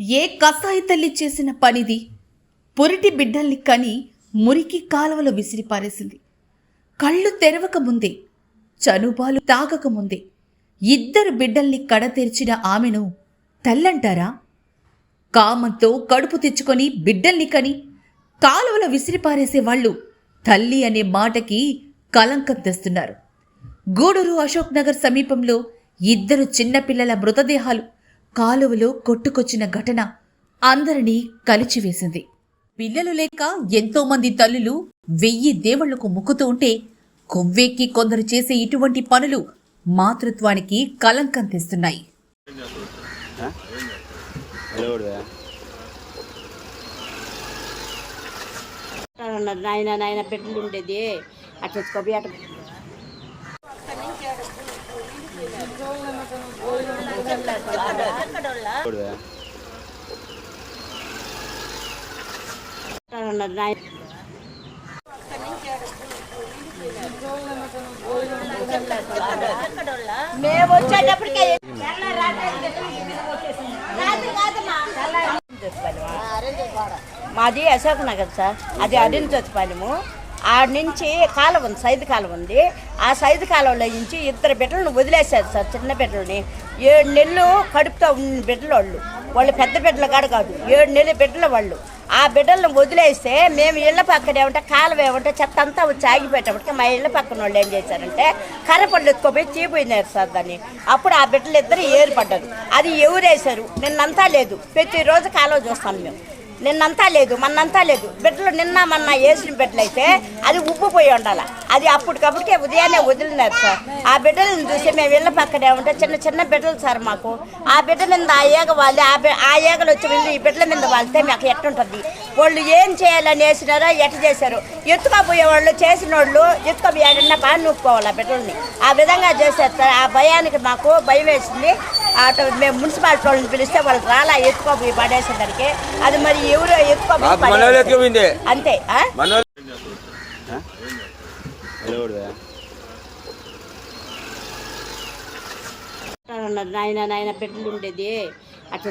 ఏ కసాయి తల్లి చేసిన పనిది? పురిటి బిడ్డల్ని కని మురికి కాలువలో విసిరిపారేసింది కళ్ళు తెరవక ముందే చనుబాలు తాగక ముందే ఇద్దరు బిడ్డల్ని కడ తెరిచిన ఆమెను తల్లంటారా? కామంతో కడుపు తెచ్చుకొని బిడ్డల్ని కని కాలువలో విసిరిపారేసే వాళ్ళు తల్లి అనే మాటకి కలంకం తెస్తున్నారు. గూడూరు అశోక్ నగర్ సమీపంలో ఇద్దరు చిన్నపిల్లల మృతదేహాలు కాలువలో కొట్టుకొచ్చిన ఘటన అందరినీ కలిచివేసింది. పిల్లలు లేక ఎంతో మంది తల్లులు వెయ్యి దేవుళ్ళకు ముక్కుతూ ఉంటే కొవ్వెక్కి కొందరు చేసే ఇటువంటి పనులు మాతృత్వానికి కలంకం తెస్తున్నాయి. నిలబడువా అన్నారు నాయన నాయన ఉండేది అట్లా ఎత్తుకోపోయి అట్లా నిలబడువా అన్నారు నాయన మేము వచ్చేటప్పటికే మాది అశోక్ నగర్ సార్. అది అడిని చచ్చిపోయాము ఆడ నుంచి కాలం ఉంది సైదు కాలం ఉంది. ఆ సైదు కాలంలో నుంచి ఇద్దరు బిడ్డలను వదిలేశారు సార్ చిన్న బిడ్డలని. ఏడు నెలలు కడుపుతో ఉన్న బిడ్డలు వాళ్ళు వాళ్ళు పెద్ద బిడ్డలు కాదు కాదు ఏడు నెలల బిడ్డలు వాళ్ళు. ఆ బిడ్డలను వదిలేస్తే మేము ఇళ్ళ పక్కన ఏమంటే కాలం ఏమంటే చెత్త అంతా వచ్చి ఆగిపోయేటప్పటికి మా ఇళ్ళ పక్కన వాళ్ళు ఏం చేశారంటే కర్రపళ్ళు ఎత్తుకోపోయి చీపోయినారు సార్ దాన్ని. అప్పుడు ఆ బిడ్డలు ఇద్దరు ఏరుపడ్డారు అది ఎవరేశారు? నిన్నంతా లేదు. ప్రతిరోజు కాలువ చూస్తాం మేము. నిన్నంతా లేదు మన్నంతా లేదు. బిడ్డలు నిన్న మొన్న వేసిన బిడ్డలైతే అది అది ఉబ్బిపోయి ఉండాలి. అది అప్పటికప్పటికే ఉదయాన్నే వదిలినారు సార్. ఆ బిడ్డలను చూసి మేము ఇళ్ళ పక్కనే ఉంటే చిన్న చిన్న బిడ్డలు సార్ మాకు. ఆ బిడ్డ మీద ఆ ఏగ వాళ్ళు ఆ ఆ ఏగలు వచ్చి వెళ్ళి ఈ బిడ్డల మీద వాళ్తే మాకు ఎట్టుంటుంది? వాళ్ళు ఏం చేయాలని వేసినారో ఎట్ట చేశారు? ఎత్తుకపోయే వాళ్ళు చేసిన వాళ్ళు ఎత్తుకపోయాడన్నా బాగా నూపుకోవాలి ఆ బిడ్డల్ని? ఆ విధంగా చేసేస్తారు. ఆ భయానికి మాకు భయం వేసింది. అటు మేము మున్సిపాలిటీ వాళ్ళని పిలిస్తే వాళ్ళు రాలా ఎత్తుకోపోయి పడేసేసరికి అది మరి ఎవరు. ఎత్తుకుపోయింది అంతే నాయన నాయన బిడ్డలు ఉండేది. అట్లా